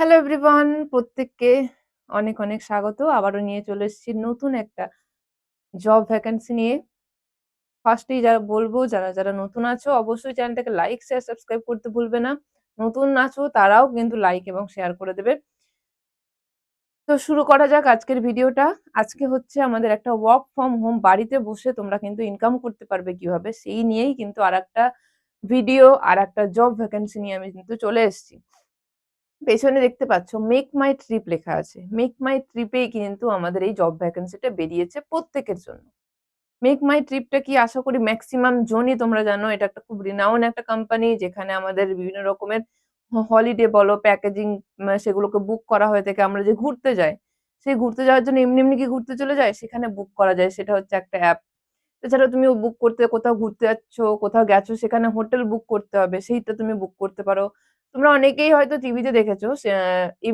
Hello everyone প্রত্যেককে অনেক, অনেক স্বাগত। আবারও নিয়ে চলে এসেছি নতুন একটা জব ভ্যাকেন্সি নিয়ে। ফার্স্টেই যারা বলব যারা, যারা নতুন আছো অবশ্যই চ্যানেলটাকে লাইক, শেয়ার, সাবস্ক্রাইব করতে ভুলবে না। নতুন আছো তারাও কিন্তু লাইক এবং শেয়ার করে দেবে। তো শুরু করা যাক আজকের ভিডিওটা। আজকে হচ্ছে আমাদের একটা ওয়ার্ক ফ্রম হোম বাড়িতে বসে তোমরা কিন্তু ইনকাম করতে পারবে কীভাবে সেই নিয়েই কিন্তু আরেকটা ভিডিও আরেকটা জব ভ্যাকেন্সি নিয়ে আমি কিন্তু চলে এসেছি। পেছনে দেখতে পাচ্ছ মেক মাই ট্রিপ লেখা আছে। মেক মাই ট্রিপেই কিন্তু আমাদের এই জব ভ্যাকেন্সিটা বেরিয়েছে প্রত্যেকের জন্য। মেক মাই ট্রিপটা কি আশা করি মেক্সিমাম জনই তোমরা জানো এটা একটা খুব রিনাউন একটা কোম্পানি যেখানে আমাদের বিভিন্ন রকমের হলিডে বলো, প্যাকেজিং সেগুলোকে বুক করা হয়ে থাকে। আমরা যে ঘুরতে যাই, সেই ঘুরতে যাওয়ার জন্য এমনি, এমনি কি ঘুরতে চলে যায় সেখানে বুক করা যায়। সেটা হচ্ছে একটা অ্যাপ। এছাড়া তুমি বুক করতে কোথাও ঘুরতে যাচ্ছ, কোথাও গেছো সেখানে হোটেল বুক করতে হবে। সেইটা তুমি বুক করতে পারো। তোমরা অনেকেই হয়তো টিভিতে দেখেছ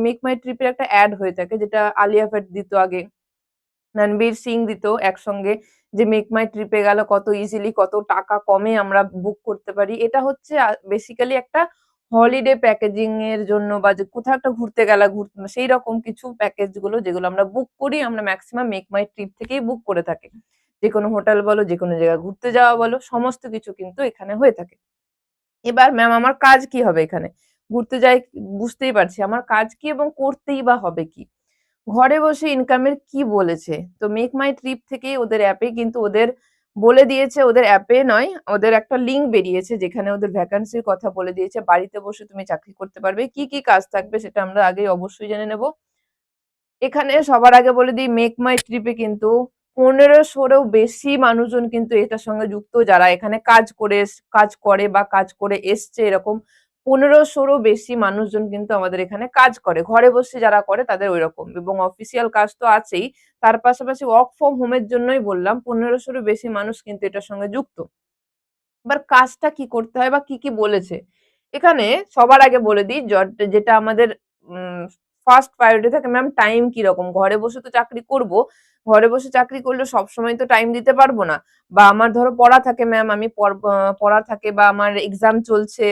মেক মাই ট্রিপ এর একটা অ্যাড হয়ে থাকে যেটা আলিয়া ভাট দিত আগে। রণবীর সিং দিত একসঙ্গে যে মেক মাই ট্রিপ গেল কত ইজিলি কত টাকা কমে আমরা বুক করতে পারি। এটা হচ্ছে বেসিক্যালি একটা হলিডে প্যাকেজিং এর জন্য বা যে কোথাও একটা ঘুরতে গেলা ঘুর সেইরকম কিছু প্যাকেজগুলো যেগুলো আমরা বুক করি আমরা ম্যাক্সিমাম মেক মাই ট্রিপ থেকেই বুক করে থাকি। যেকোনো হোটেল বলো, যেকোনো জায়গায় ঘুরতে যাওয়া বলো সমস্ত কিছু কিন্তু এখানে হয়ে থাকে। এবার ম্যাম আমার কাজ কি হবে এখানে? ঘুরতে যাই বুঝতেই পারছি। আমার কাজ কি এবং করতেই বা হবে কি? ঘরে বসে ইনকামের কি বলেছে? তো মেক মাই ট্রিপ থেকেই ওদের অ্যাপে কিন্তু ওদের বলে দিয়েছে ওদের অ্যাপে নয়, ওদের একটা লিঙ্ক বেরিয়েছে যেখানে ওদের ভ্যাকান্সির কথা বলে দিয়েছে। বাড়িতে বসে তুমি চাকরি করতে পারবে। কি, কি কাজ থাকবে সেটা আমরা আগেই অবশ্যই জেনে নেব। এখানে সবার আগে বলে দিই মেক মাই ট্রিপ কিন্তু ১৫০০ এরও বেশি মানুষজন কিন্তু এটার সঙ্গে যুক্ত যারা এখানে কাজ করে কাজ করে বা কাজ করে এসছে এরকম পনেরোশোরও বেশি মানুষজন কিন্তু আমাদের এখানে কাজ করে। ঘরে বসে যারা করে তাদের ঐরকম এবং অফিসিয়াল কাজ তো আছেই। তার পাশাপাশি ওয়ার্ক ফ্রম হোম এর জন্যই বললাম পনেরোশোরও বেশি মানুষ কিন্তু এটার সঙ্গে যুক্ত। এবার কাজটা কি করতে হয় বা কি, কি বলেছে? এখানে সবার আগে বলে দিই যেটা আমাদের ফার্স্ট প্রায়োরিটি থাকে ম্যাম টাইম কীরকম? ঘরে বসে তো চাকরি করব। ঘরে বসে চাকরি করলে সবসময় তো টাইম দিতে পারব না। বা আমার ধরো পড়া থাকে ম্যাম আমি পড় থাকে বা আমার এক্সাম চলছে।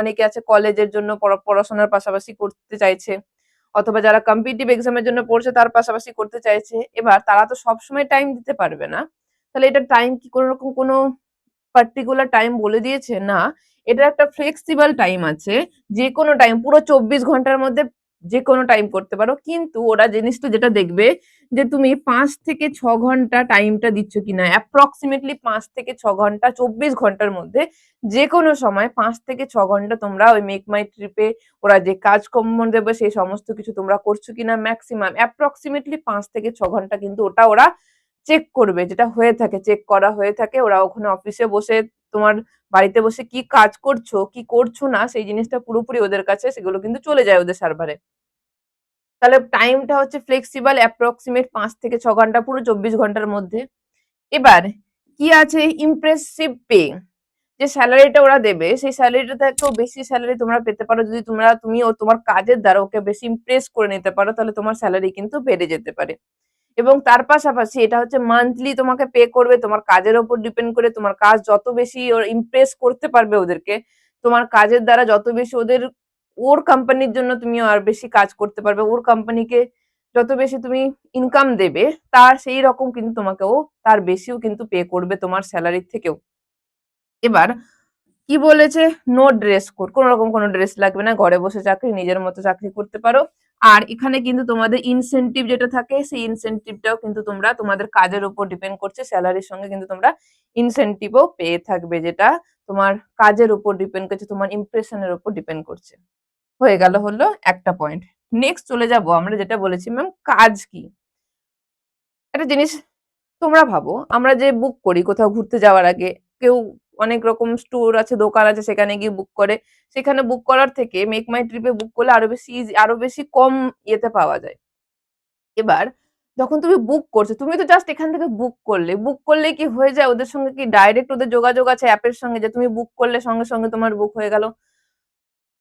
অনেকে আছে কলেজের জন্য পড়াশোনার পাশাপাশি করতে চাইছে। অথবা যারা কম্পিটিটিভ এক্সামের জন্য পড়ছে তার পাশাপাশি করতে চাইছে। এবার তারা তো সবসময় টাইম দিতে পারবে না। তাহলে এটার টাইম কি কোনরকম কোনো পার্টিকুলার টাইম বলে দিয়েছে? না। এটা একটা ফ্লেক্সিবল টাইম আছে। যেকোনো টাইম পুরো ২৪ ঘণ্টার মধ্যে যেকোনো টাইম করতে পারো। কিন্তু ওরা জিনিসটা যেটা দেখবে যে তুমি পাঁচ থেকে ছ ঘণ্টা টাইমটা দিচ্ছ কিনা। অ্যাপ্রক্সিমেটলি পাঁচ থেকে ছ ঘণ্টা ২৪ ঘণ্টার মধ্যে যেকোনো সময় পাঁচ থেকে ছ ঘণ্টা তোমরা ওই মেক মাই ট্রিপে ওরা যে কাজকর্ম দেবে সেই সমস্ত কিছু তোমরা করছ কিনা ম্যাক্সিমাম অ্যাপ্রক্সিমেটলি পাঁচ থেকে ছ ঘণ্টা কিন্তু ওটা ওরা চেক করবে। যেটা হয়ে থাকে চেক করা হয়ে থাকে। ওরা ওখানে অফিসে বসে তোমার বাড়িতে বসে কি কাজ করছ, কি করছ না সেই জিনিসটা পুরোপুরি ওদের কাছে সেগুলো কিন্তু চলে যায় ওদের সার্ভারে। তাহলে টাইমটা হচ্ছে ফ্লেক্সিবল অ্যাপ্রক্সিমেট পাঁচ থেকে ছ ঘণ্টা পুরো ২৪ ঘণ্টার মধ্যে। এবার কি আছে ইমপ্রেসিভ পে যে স্যালারিটা ওরা দেবে সেই স্যালারিটা থেকেও বেশি স্যালারি তোমরা পেতে পারো যদি তোমরা তুমি ও তোমার কাজের দ্বারা ওকে বেশি ইমপ্রেস করে নিতে পারো তাহলে তোমার স্যালারি কিন্তু বেড়ে যেতে পারে। এবং তার পাশাপাশি এটা হচ্ছে মান্থলি তোমাকে পে করবে তোমার কাজের ওপর ডিপেন্ড করে তোমার কাজ যত বেশি ইমপ্রেস করতে পারবে ওদেরকে, তোমার কাজের দ্বারা যত বেশি ওদের ওর কোম্পানির জন্য তুমি আর বেশি কাজ করতে পারবে। ওর কোম্পানিকে যত বেশি তুমি ইনকাম দেবে তার সেই রকম কিন্তু তোমাকেও তার বেশিও কিন্তু পে করবে তোমার সেলারির থেকেও। এবার কি বলেছে? No dress code. কোন রকম কোন ড্রেস লাগবে না। ঘরে বসে চাকরি নিজের মতো চাকরি করতে পারো। আর এখানে কিন্তু তোমাদের ইনসেনটিভ যেটা থাকে সেই ইনসেনটিভটাও কিন্তু তোমরা তোমাদের কাজের উপর ডিপেন্ড করছে। সেলারির সঙ্গে কিন্তু তোমরা ইনসেনটিভ ও পেয়ে থাকবে যেটা তোমার কাজের উপর ডিপেন্ড করছে, তোমার ইমপ্রেশন এর উপর ডিপেন্ড করছে। হয়ে গেল হলো একটা পয়েন্ট। নেক্সট চলে যাব আমরা যেটা বলেছি ম্যাম কাজ কি? একটা জিনিস তোমরা ভাবো আমরা যে বুক করি কোথাও ঘুরতে যাওয়ার আগে কেউ অনেক রকম স্টোর আছে, দোকান আছে সেখানে গিয়ে বুক করে। সেখানে বুক করার থেকে মেক মাই ট্রিপে বুক করলে আরও বেশি ইজি আরও বেশি কম ইয়েতে পাওয়া যায়। এবার যখন তুমি বুক করছ, তুমি তো জাস্ট এখান থেকে বুক করলে। বুক করলেই কি হয়ে যায়? ওদের সঙ্গে কি ডাইরেক্ট ওদের যোগাযোগ আছে অ্যাপের সঙ্গে যে তুমি বুক করলে সঙ্গে, সঙ্গে তোমার বুক হয়ে গেল?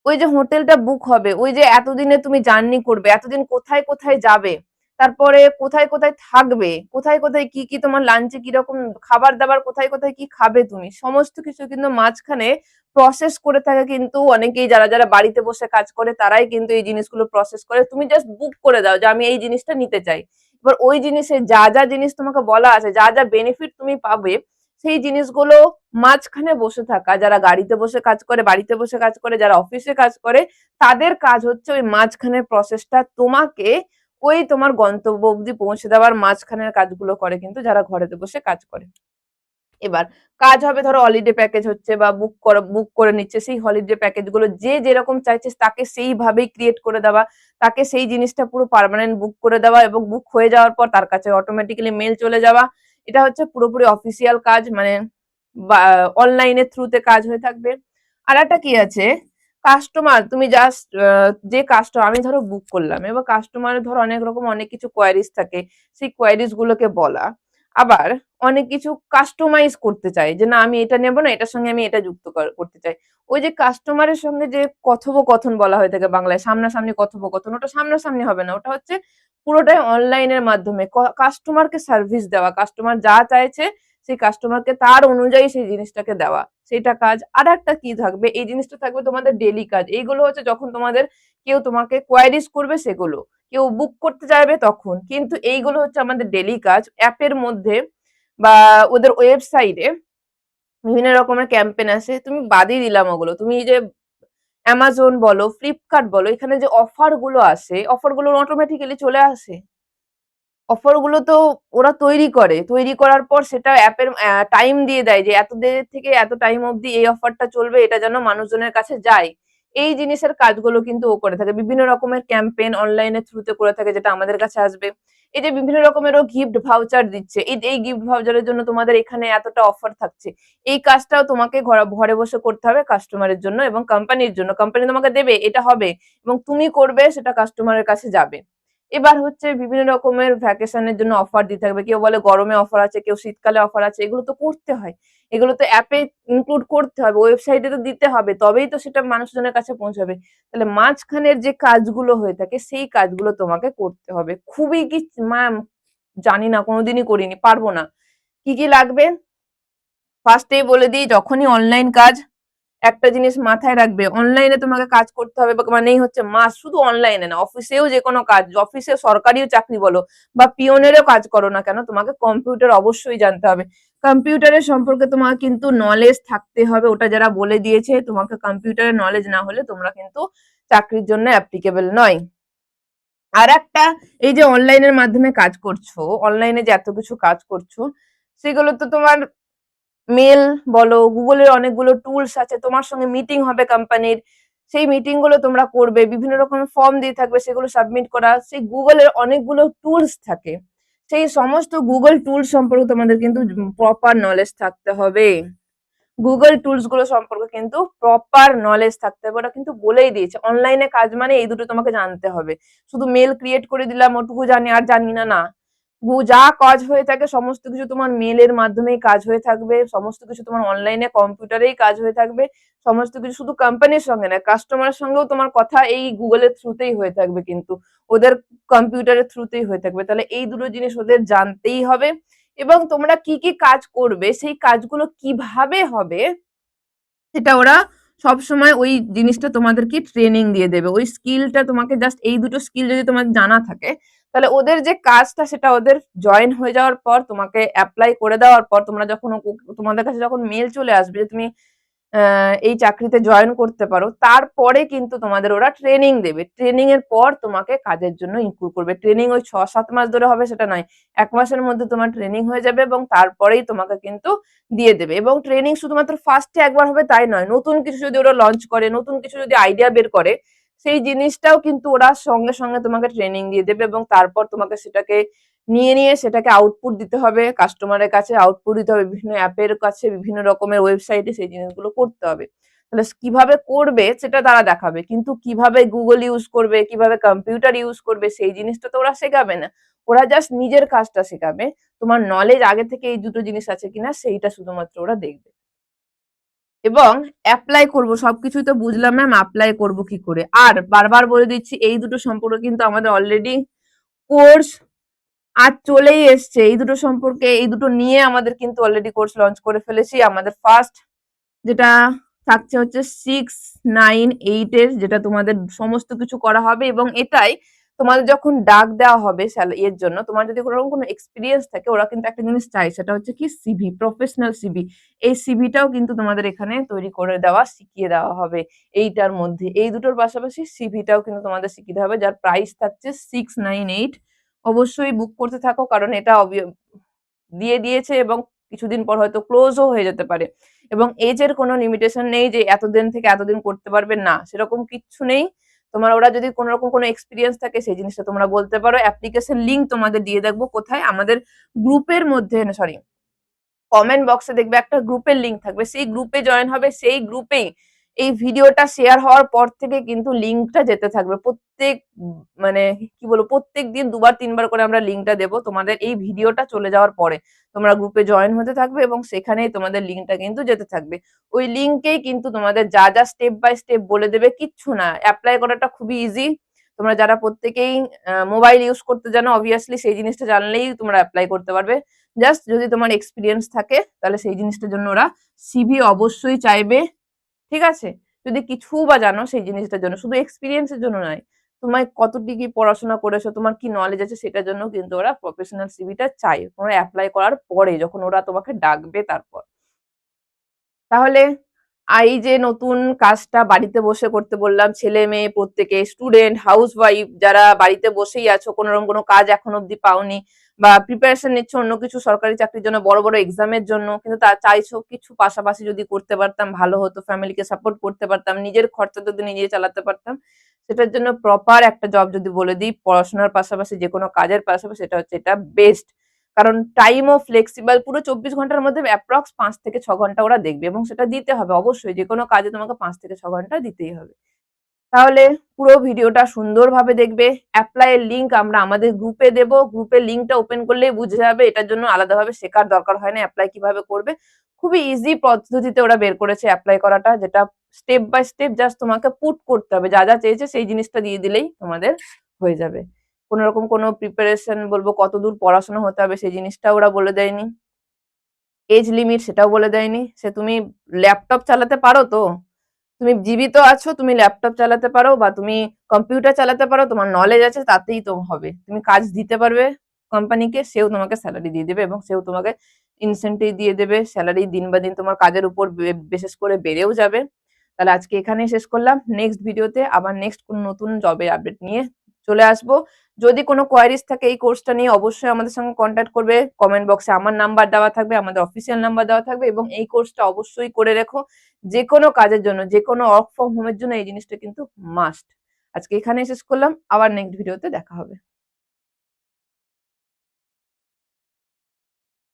ওই যে হোটেলটা বুক হবে, ওই যে এতদিনে তুমি জার্নি করবে, এতদিন কোথায়, কোথায় যাবে? তারপরে কোথায় কোথায় থাকবে কোথায় কোথায় কি কি তোমার লাঞ্চে কীরকম খাবার দাবার কোথায় কোথায় কি খাবে তুমি সমস্ত কিছু কিন্তু মাঝখানে প্রসেস করে থাকে কিন্তু অনেকেই যারা যারা বাড়িতে বসে কাজ করে তারাই কিন্তু এই জিনিসগুলো প্রসেস করে তুমি জাস্ট বুক করে দাও যে আমি এই জিনিসটা নিতে চাই এবার ওই জিনিসে যা যা জিনিস তোমাকে বলা আছে যা যা বেনিফিট তুমি পাবে সেই জিনিসগুলো মাঝখানে বসে থাকা, যারা গাড়িতে বসে কাজ করে, বাড়িতে বসে কাজ করে, যারা অফিসে কাজ করে, তাদের কাজ হচ্ছে ওই মাঝখানের প্রসেসটা তোমাকে ওই তোমার গন্তব্য অব্দি পৌঁছে দেওয়ার মাঝখানের কাজগুলো করে কিন্তু যারা ঘরেতে বসে কাজ করে। এবার কাজ হবে ধরো হলিডে প্যাকেজ হচ্ছে বা বুক করে বুক করে নিচ্ছে, সেই হলিডে প্যাকেজগুলো যে যেরকম চাইছে তাকে সেইভাবেই ক্রিয়েট করে দেওয়া, তাকে সেই জিনিসটা পুরো পার্মানেন্ট বুক করে দেওয়া এবং বুক হয়ে যাওয়ার পর তার কাছে অটোমেটিক্যালি মেল চলে যাওয়া এটা হচ্ছে পুরোপুরি অফিসিয়াল কাজ মানে অনলাইনের থ্রুতে কাজ হয়ে থাকবে। আর একটা কি আছে? কাস্টমার তুমি জাস্ট যে কাস্টমার আমি ধরো বুক করলাম, এবার কাস্টমারের ধরো অনেক রকম অনেক কিছু কোয়ারিজ থাকে। সেই কোয়ারিজ গুলোকে বলা। আবার অনেক কিছু কাস্টমাইজ করতে চাই যে না, আমি এটা নেব না, এটার সঙ্গে আমি এটা যুক্ত করতে চাই। ওই যে কাস্টমারের সঙ্গে যে কথোপকথন বলা হয়ে থাকে বাংলায়, সামনাসামনি কথোপকথন, ওটা সামনাসামনি হবে না, ওটা হচ্ছে পুরোটাই অনলাইনের মাধ্যমে। কাস্টমারকে সার্ভিস দেওয়া কাস্টমার যা চাইছে, সেই কাস্টমারকে তার অনুযায়ী সেই জিনিসটাকে দেওয়া। সেটা কাজ। আর একটা কি থাকবে? এই জিনিসটা থাকবে তোমাদের ডেলি কাজ। এইগুলো হচ্ছে যখন তোমাদের কেউ তোমাকে কোয়ারিজ করবে সেগুলো। কেউ বুক করতে চাইবে তখন। কিন্তু এইগুলো হচ্ছে আমাদের ডেলি কাজ। অ্যাপের মধ্যে বা ওদের ওয়েবসাইটে বিভিন্ন রকমের ক্যাম্পেন আসে। তুমি বাদই দিলাম ওগুলো। তুমি যে অ্যামাজন বলো ফ্লিপকার্ট বলো, এখানে যে অফারগুলো আসে অফারগুলো অটোমেটিক্যালি চলে আসে। অফারগুলো তো ওরা তৈরি করে। তৈরি করার পর সেটা অ্যাপের টাইম দিয়ে দেয় যে এত দের থেকে এত টাইম অবধি এই অফারটা চলবে, এটা যেন মানুষজনের কাছে যায়। এই জিনিসের কাজগুলো কিন্তু ও করে থাকে। বিভিন্ন রকমের ক্যাম্পেইন অনলাইনের থ্রুতে করে থাকে যেটা আমাদের কাছে আসবে। এই যে বিভিন্ন রকমেরও গিফট ভাউচার দিচ্ছে। এই এই গিফট ভাউচারের জন্য তোমাদের এখানে এতটা অফার থাকছে। এই কাজটাও তোমাকে ঘরে বসে করতে হবে কাস্টমারের জন্য এবং কোম্পানির জন্য। কোম্পানি তোমাকে দেবে, এটা হবে এবং তুমি করবে, সেটা কাস্টমারের কাছে যাবে। এবার হচ্ছে বিভিন্ন রকমের ভ্যাকেশনের জন্য অফার দিতে থাকবে। কেউ বলে গরমে অফার আছে, কেউ শীতকালে অফার আছে, এগুলো তো করতে হয়। এগুলো তো অ্যাপে ইনক্লুড করতে হবে ওয়েবসাইটে তো দিতে হবে, তবেই তো সেটা মানুষজনের কাছে পৌঁছাবে। তাহলে মাঝখানের যে কাজগুলো হয়ে থাকে, সেই কাজগুলো তোমাকে করতে হবে। খুবই কি ম্যাম জানি না, কোনোদিনই করিনি, পারব না। কি কি লাগবে? ফার্স্টেই বলে দিই, যখনই অনলাইন কাজ একটা জিনিস মাথায় রাখবে অনলাইনে তোমাকে কাজ করতে হবে মানেই হচ্ছে মাস শুধু অনলাইনে না অফিসেও যে কোনো কাজ অফিসে সরকারিও চাকরি বলো, বা পিওনেরও কাজ করো না কেন, তোমাকে কম্পিউটার অবশ্যই জানতে হবে। কম্পিউটারের সম্পর্কে তোমার কিন্তু নলেজ থাকতে হবে, ওটা যারা বলে দিয়েছে, তোমাকে কম্পিউটারের নলেজ না হলে তোমরা কিন্তু চাকরির জন্য অ্যাপ্লিকেবল নয়। আর একটা, এই যে অনলাইনের মাধ্যমে কাজ করছ অনলাইনে যে এত কিছু কাজ করছ, সেগুলো তো তোমার মেল বলো, গুগলের অনেকগুলো টুলস আছে, তোমার সঙ্গে মিটিং হবে কোম্পানির সেই মিটিংগুলো তোমরা করবে, বিভিন্ন রকমের ফর্ম দিয়ে থাকবে, সেগুলো সাবমিট করা। সেই গুগলের অনেকগুলো টুলস থাকে। সেই সমস্ত গুগল টুলস সম্পর্কে তোমাদের কিন্তু প্রপার নলেজ থাকতে হবে। গুগল টুলসগুলো সম্পর্কে কিন্তু প্রপার নলেজ থাকতে হবে, ওরা কিন্তু বলেই দিয়েছে। অনলাইনে কাজ মানে এই দুটো তোমাকে জানতে হবে। শুধু মেল ক্রিয়েট করে দিলাম, ওটুকু জানি আর জানি না না। যা কাজ হয়ে থাকে, সমস্ত কিছু তোমার মেলের মাধ্যমেই কাজ হয়ে থাকবে, সমস্ত কিছু তোমার অনলাইনে কম্পিউটারেই কাজ হয়ে থাকবে, সমস্ত কিছু শুধু কোম্পানির সঙ্গে না কাস্টমারের সঙ্গেও তোমার কথা এই গুগলের থ্রুতেই হয়ে থাকবে কিন্তু, ওদের কম্পিউটারের থ্রুতেই হয়ে থাকবে। তাহলে এই দুটো জিনিস ওদের জানতেই হবে এবং তোমরা কি কি কাজ করবে, সেই কাজগুলো কীভাবে হবে, সেটা ওরা সব সময় ওই জিনিসটা তোমাদেরকে ট্রেনিং দিয়ে দেবে। ওই স্কিলটা তোমাকে জাস্ট এই দুটো স্কিল যদি তোমার জানা থাকে তাহলে ওদের যে কাজটা সেটা ওদের জয়েন হয়ে যাওয়ার পর তোমাকে অ্যাপ্লাই করে দেওয়ার পর তোমরা যখন তোমাদের কাছে যখন মেল চলে আসবে যে তুমি এই চাকরিতে জয়েন করতে পারো, তারপরে কিন্তু তোমাদের ওরা ট্রেনিং দেবে। ট্রেনিং এর পর তোমাকে কাজের জন্য ইনক্লুড করবে। ট্রেনিং ওই ছ সাত মাস ধরে হবে সেটা নয়। এক মাসের মধ্যে তোমার ট্রেনিং হয়ে যাবে এবং তারপরেই তোমাকে কিন্তু দিয়ে দেবে। এবং ট্রেনিং শুধুমাত্র ফার্স্টে একবার হবে তাই নয়। নতুন কিছু যদি ওরা লঞ্চ করে, নতুন কিছু যদি আইডিয়া বের করে সেই জিনিসটাও কিন্তু ওরা সঙ্গে সঙ্গে তোমাকে ট্রেনিং দিয়ে দেবে এবং তারপর তোমাকে সেটাকে নিয়ে নিয়ে সেটাকে আউটপুট দিতে হবে কাস্টমারের কাছে আউটপুট দিতে হবে, বিভিন্ন অ্যাপের কাছে বিভিন্ন রকমের ওয়েবসাইটে সেই জিনিসগুলো করতে হবে। তাহলে কীভাবে করবে সেটা তারা দেখাবে, কিন্তু কীভাবে গুগল ইউজ করবে, কীভাবে কম্পিউটার ইউজ করবে সেই জিনিসটা তো ওরা শেখাবে না। ওরা জাস্ট নিজের কাজটা শেখাবে, তোমার নলেজ আগে থেকে এই দুটো জিনিস আছে কিনা সেইটা শুধুমাত্র ওরা দেখবে। এবং অ্যাপ্লাই করব, সবকিছুই তো বুঝলাম ম্যাম অ্যাপ্লাই করব কি করে? আর বারবার বলে দিচ্ছি, এই দুটো সম্পর্কে কিন্তু আমাদের অলরেডি কোর্স আজ চলেই এসছে। এই দুটো সম্পর্কে, এই দুটো নিয়ে আমাদের কিন্তু অলরেডি কোর্স লঞ্চ করে ফেলেছি। আমাদের ফার্স্ট যেটা থাকছে হচ্ছে সিক্স নাইন এইট এর, যেটা তোমাদের সমস্ত কিছু করা হবে এবং এটাই তোমাদের যখন ডাক দেওয়া হবে এর জন্য, তোমার যদি কোনো রকম কোনো এক্সপিরিয়েন্স থাকে, ওরা কিন্তু একটা জিনিস চাই সেটা হচ্ছে কি সিভি প্রফেশনাল সিভি এই সিভিটাও কিন্তু তোমাদের এখানে তৈরি করে দেওয়া, শিখিয়ে দেওয়া হবে। এইটার মধ্যে, এই দুটোর পাশাপাশি সিভিটাও কিন্তু তোমাদের শিখিয়ে হবে, যার প্রাইস থাকছে সিক্স নাইন এইট অবশ্যই বুক করতে থাকো, কারণ এটা দিয়ে দিয়েছে এবং কিছুদিন পর হয়তো ক্লোজও হয়ে যেতে পারে। এবং এজের কোনো লিমিটেশন নেই যে এতদিন থেকে এতদিন করতে পারবে না, সেরকম কিচ্ছু নেই। তোমার ওরা যদি কোনো রকম কোনো এক্সপিরিয়েন্স থাকে, সেই জিনিসটা তোমরা বলতে পারো। অ্যাপ্লিকেশন লিঙ্ক তোমাদের দিয়ে দেখব কোথায়। আমাদের গ্রুপের মধ্যে সরি কমেন্ট বক্সে দেখবে একটা গ্রুপের লিঙ্ক থাকবে। সেই গ্রুপে জয়েন হবে, সেই গ্রুপেই এই ভিডিওটা শেয়ার হওয়ার পর থেকে কিন্তু লিংকটা যেতে থাকবে। প্রত্যেক মানে কি বলব, প্রত্যেক দিন দুবার, তিনবার করে আমরা লিংকটা দেবো তোমাদের এই ভিডিওটা চলে যাওয়ার পরে। তোমরা গ্রুপে জয়েন হতে থাকবে এবং সেখানেই তোমাদের লিংকটা কিন্তু যেতে থাকবে। ওই লিংকেই কিন্তু তোমাদের যা যা স্টেপ বাই স্টেপ বলে দেবে কিচ্ছু না। অ্যাপ্লাই করাটা খুবই ইজি তোমরা যারা প্রত্যেকেই মোবাইল ইউজ করতে জানো অবভিয়াসলি সেই জিনিসটা জানলেই তোমরা অ্যাপ্লাই করতে পারবে। জাস্ট যদি তোমার এক্সপিরিয়েন্স থাকে, তাহলে সেই জিনিসটার জন্য ওরা সিভি অবশ্যই চাইবে। ঠিক আছে? যদি কিছু বা জানো সেই জিনিসটার জন্য, শুধু এক্সপিরিয়েন্সের জন্য নয়, তোমায় কত ডিগ্রি পড়াশোনা করেছ, তোমার কি নলেজ আছে সেটার জন্য কিন্তু ওরা প্রফেশনাল সিভিটা চাই তোমরা অ্যাপ্লাই করার পরে যখন ওরা তোমাকে ডাকবে তারপর। তাহলে এই যে নতুন কাজটা বাড়িতে বসে করতে বললাম, ছেলে মেয়ে, প্রত্যেকে স্টুডেন্ট হাউস ওয়াইফ যারা বাড়িতে বসেই আছো, কোনো রকম কোনো কাজ এখন অব্দি পাওনি বা প্রিপারেশন নিচ্ছ অন্য কিছু সরকারি চাকরির জন্য বড় বড় এক্সামের জন্য, কিন্তু তা চাইছো কিছু পাশাপাশি যদি করতে পারতাম, ভালো হতো ফ্যামিলিকে সাপোর্ট করতে পারতাম, নিজের খরচা যদি নিজে চালাতে পারতাম, সেটার জন্য প্রপার একটা জব যদি বলে দিই, পড়াশোনার পাশাপাশি যে কোনো কাজের পাশাপাশি, সেটা হচ্ছে এটা বেস্ট কারণ টাইমও ফ্লেক্সিবল পুরো চব্বিশ ঘণ্টার মধ্যে অ্যাপ্রক্স পাঁচ থেকে ছ ঘণ্টা ওরা দেখবে এবং সেটা দিতে হবে অবশ্যই, যে কোনো কাজে তোমাকে পাঁচ থেকে ছ ঘণ্টা দিতেই হবে। তাহলে পুরো ভিডিওটা সুন্দরভাবে দেখবে অ্যাপ্লাই এর লিংক আমরা আমাদের গ্রুপে দেব গ্রুপের লিংকটা ওপেন করলেই বুঝে যাবে, এটার জন্য আলাদাভাবে শেখার দরকার হয় না অ্যাপ্লাই কীভাবে করবে। খুবই ইজি পদ্ধতিতে ওরা বের করেছে অ্যাপ্লাই করাটা, যেটা স্টেপ বাই স্টেপ জাস্ট তোমাকে পুট করতে হবে, যা যা চেয়েছে সেই জিনিসটা দিয়ে দিলেই তোমাদের হয়ে যাবে। কোনো রকম কোনো প্রিপারেশন বলব কতদূর পড়াশোনা হতে হবে সেই জিনিসটা ওরা বলে দেয়নি। এজ লিমিট সেটাও বলে দেয়নি। সে তুমি ল্যাপটপ চালাতে পারো তো? তুমি জীবিত আছো, তুমি ল্যাপটপ চালাতে পারো বা তুমি কম্পিউটার চালাতে পারো, তোমার নলেজ আছে, তাতেই তো হবে। তুমি কাজ দিতে পারবে কোম্পানিকে সেও তোমাকে স্যালারি দিয়ে দেবে এবং সেও তোমাকে ইনসেন্টিভ দিয়ে দেবে। স্যালারি দিন বা দিন তোমার কাজের উপর বিশেষ করে বেড়েও যাবে। তাহলে আজকে এখানেই শেষ করলাম। নেক্সট ভিডিওতে আবার নেক্সট কোন নতুন জবের আপডেট নিয়ে চলে আসব। যদি কোনো কোয়ারিজ থাকে এই কোর্সটা নিয়ে অবশ্যই আমাদের সঙ্গে কন্ট্যাক্ট করবে। কমেন্ট বক্সে আমার নাম্বার দেওয়া থাকবে, আমাদের অফিসিয়াল নাম্বার দেওয়া থাকবে এবং এই কোর্সটা অবশ্যই করে রেখো। যে কোনো কাজের জন্য, যে কোনো ওয়ার্ক ফ্রম হোমের জন্য এই জিনিসটা কিন্তু মাস্ট আজকে এখানে শেষ করলাম। আবার নেক্সট ভিডিওতে দেখা হবে।